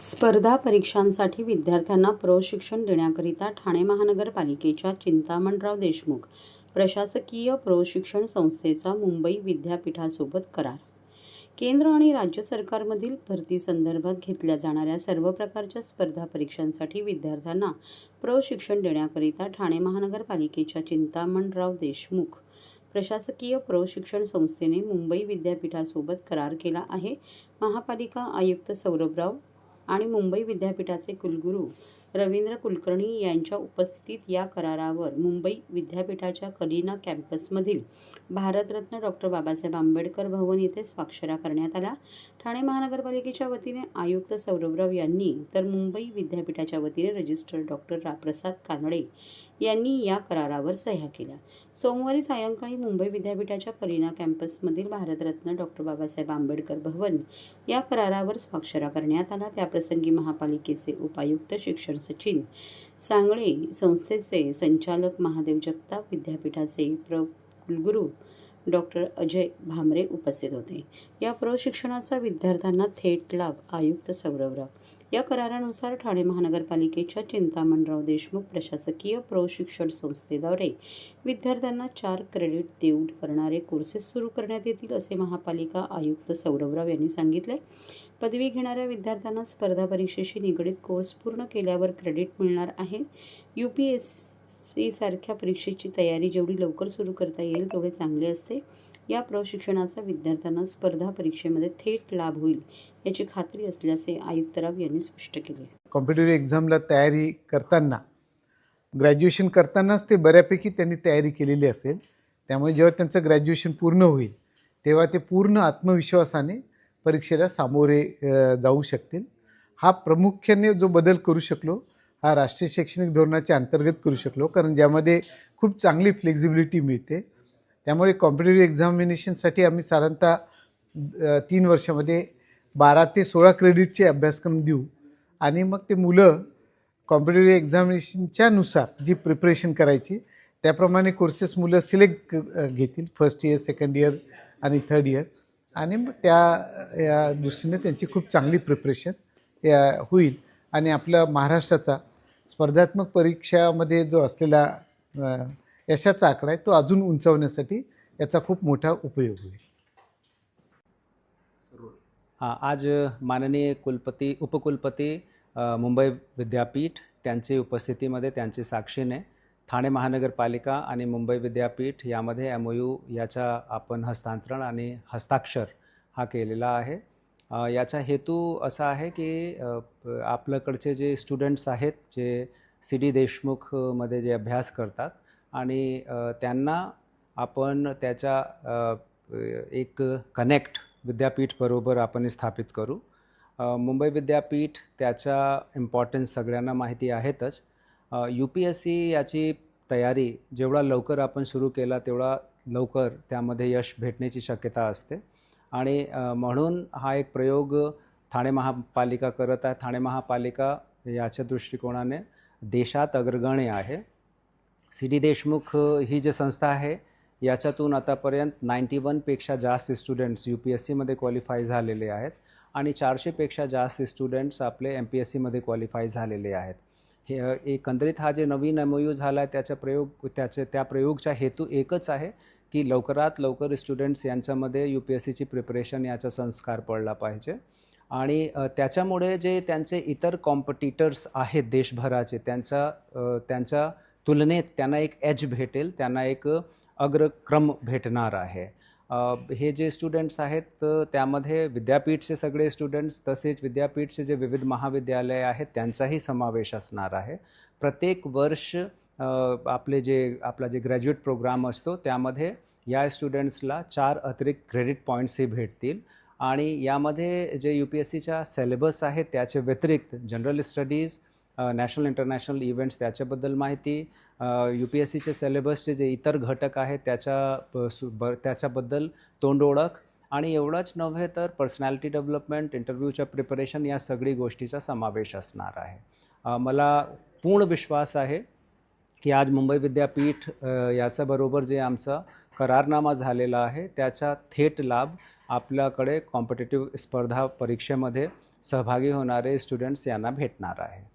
स्पर्धा परीक्षांसाठी विद्यार्थ्यांना प्रशिक्षण देण्याकरिता ठाणे महानगरपालिकेच्या चिंतामणराव देशमुख प्रशासकीय प्रशिक्षण संस्थेचा मुंबई विद्यापीठासोबत करार. केंद्र आणि राज्य सरकारमधील भरतीसंदर्भात घेतल्या जाणाऱ्या सर्व प्रकारच्या स्पर्धा परीक्षांसाठी विद्यार्थ्यांना प्रशिक्षण देण्याकरिता ठाणे महानगरपालिकेच्या चिंतामणराव देशमुख प्रशासकीय प्रशिक्षण संस्थेने मुंबई विद्यापीठासोबत करार केला आहे. महापालिका आयुक्त सौरभराव आणि मुंबई विद्यापीठाचे कुलगुरू रवींद्र कुलकर्णी यांच्या उपस्थितीत या करारावर मुंबई विद्यापीठाच्या कलिना कॅम्पसमधील भारतरत्न डॉक्टर बाबासाहेब आंबेडकर भवन येथे स्वाक्षरा करण्यात आल्या. ठाणे महानगरपालिकेच्या वतीने आयुक्त सौरभराव यांनी तर मुंबई विद्यापीठाच्या वतीने रजिस्टर डॉक्टर रा प्रसाद कानडे यांनी या करारावर सह्या केल्या. सोमवारी सायंकाळी मुंबई विद्यापीठाच्या करीना कॅम्पसमधील भारतरत्न डॉक्टर बाबासाहेब आंबेडकर भवन या करारावर स्वाक्षरा करण्यात आला त्याप्रसंगी महापालिकेचे उपायुक्त शिक्षण सचिन सांगळे संस्थेचे संचालक महादेव जगताप विद्यापीठाचे प्र कुलगुरू डॉक्टर अजय भामरे उपस्थित होते. या प्रशिक्षणाचा विद्यार्थ्यांना थेट लाभ आयुक्त सौरवराव या करारानुसार ठाणे महानगरपालिकेच्या चिंतामणराव देशमुख प्रशासकीय प्रशिक्षण संस्थेद्वारे विद्यार्थ्यांना चार क्रेडिट देऊन करणारे कोर्सेस सुरू करण्यात येतील असे महापालिका आयुक्त सौरभराव यांनी सांगितले. पदवी घेणाऱ्या विद्यार्थ्यांना स्पर्धा परीक्षेशी निगडीत कोर्स पूर्ण केल्यावर क्रेडिट मिळणार आहे. यू पी एस सी सारख्या परीक्षेची तयारी जेवढी लवकर सुरू करता येईल तेवढे चांगले असते. या प्रशिक्षणाचा विद्यार्थ्यांना स्पर्धा परीक्षेमध्ये थेट लाभ होईल याची खात्री असल्याचे आयुक्तराव यांनी स्पष्ट केले. कॉम्पिटेटिव्ह एक्झामला तयारी करताना ग्रॅज्युएशन करतानाच ते बऱ्यापैकी त्यांनी तयारी केलेली असेल. त्यामुळे जेव्हा त्यांचं ग्रॅज्युएशन पूर्ण होईल तेव्हा ते पूर्ण आत्मविश्वासाने परीक्षेला सामोरे जाऊ शकतील. हा प्रामुख्याने जो बदल करू शकलो हा राष्ट्रीय शैक्षणिक धोरणाच्या अंतर्गत करू शकलो कारण ज्यामध्ये खूप चांगली फ्लेक्झिबिलिटी मिळते. त्यामुळे कॉम्पिटेटिव्ह एक्झामिनेशनसाठी आम्ही साधारणतः तीन वर्षामध्ये बारा ते सोळा क्रेडिटचे अभ्यासक्रम देऊ. आणि मग ते मुलं कॉम्पिटेटिव्ह एक्झामिनेशनच्या नुसार जी प्रिपरेशन करायची त्याप्रमाणे कोर्सेस मुलं सिलेक्ट घेतील. फर्स्ट इयर सेकंड इयर आणि थर्ड इयर. आणि मग त्या या दृष्टीने त्यांची खूप चांगली प्रिपरेशन या होईल. आणि आपला महाराष्ट्राचा स्पर्धात्मक परीक्षामध्ये जो असलेला यशाचा आकडा आहे तो अजून उंचावण्यासाठी याचा खूप मोठा उपयोग होईल. हां आज माननीय कुलपती उपकुलपती मुंबई विद्यापीठ त्यांची उपस्थितीमध्ये त्यांची साक्षीने ठाणे महानगरपालिका आणि मुंबई विद्यापीठ यामध्ये एम ओ यू याचा आपण हस्तांतरण आणि हस्ताक्षर हा केलेला आहे. याचा हेतू असा आहे की आपल्याकडचे जे स्टुडंट्स आहेत जे सी डी देशमुखमध्ये जे अभ्यास करतात आणि त्यांना आपण त्याच्या एक कनेक्ट विद्यापीठबरोबर आपण स्थापित करू. मुंबई विद्यापीठ त्याच्या इम्पॉर्टन्स सगळ्यांना माहिती आहेतच. यू पी एस सी याची तयारी जेवढा लवकर आपण सुरू केला तेवढा लवकर त्यामध्ये यश भेटण्याची शक्यता असते. आणि म्हणून हा एक प्रयोग ठाणे महापालिका करत आहे. ठाणे महापालिका याच्या दृष्टिकोनाने देशात अग्रगण्य आहे. सी डी देशमुख ही जी संस्था आहे याच्यातून आतापर्यंत नाईंटी वनपेक्षा जास्त स्टुडंट्स यू पी एस सीमध्ये क्वालिफाय झालेले आहेत आणि चारशेपेक्षा जास्त स्टुडंट्स आपले एम पी एस सीमध्ये क्वालिफाय झालेले आहेत. हे एकंदरीत हा जे नवीन एम ओ यू झाला आहे त्याचा प्रयोग त्याचे त्या प्रयोगचा हेतू एकच आहे की लवकरात लवकर स्टुडंट्स यांच्यामध्ये यू पी एस सीची प्रिपरेशन याचा संस्कार पडला पाहिजे. आणि त्याच्यामुळे जे त्यांचे इतर कॉम्पिटिटर्स आहेत देशभराचे त्यांचा त्यांचा त्यांच्या तुलनेत त्यांना एक एज भेटेल त्यांना एक अग्रक्रम भेटणार आहे. हे जे स्टुडंट्स आहेत त्यामध्ये विद्यापीठचे सगळे स्टुडंट्स तसेच विद्यापीठचे जे विविध महाविद्यालय आहेत त्यांचाही समावेश असणार आहे. प्रत्येक वर्ष आपले जे आपला जे ग्रॅज्युएट प्रोग्राम असतो त्यामध्ये या स्टुडंट्सला चार अतिरिक्त क्रेडिट पॉईंट्सही भेटतील. आणि यामध्ये जे यू पी एस सीच्या सिलेबस आहे त्याचे व्यतिरिक्त general studies national international events त्याच्याबद्दल माहिती. यू पी एस सीचे सिलेबसचे जे इतर घटक आहेत त्याच्या सु- ब त्याच्याबद्दल तोंड ओळख. आणि एवढंच नव्हे तर पर्सनॅलिटी डेव्हलपमेंट इंटरव्ह्यूच्या प्रिपरेशन या सगळी गोष्टीचा समावेश असणार आहे. मला पूर्ण विश्वास आहे की आज मुंबई विद्यापीठ याच्याबरोबर जे आमचा करारनामा झालेला आहे त्याचा थेट लाभ आपल्याकडे कॉम्पिटेटिव्ह स्पर्धा परीक्षेमध्ये सहभागी होणारे स्टुडंट्स यांना भेटणार आहे.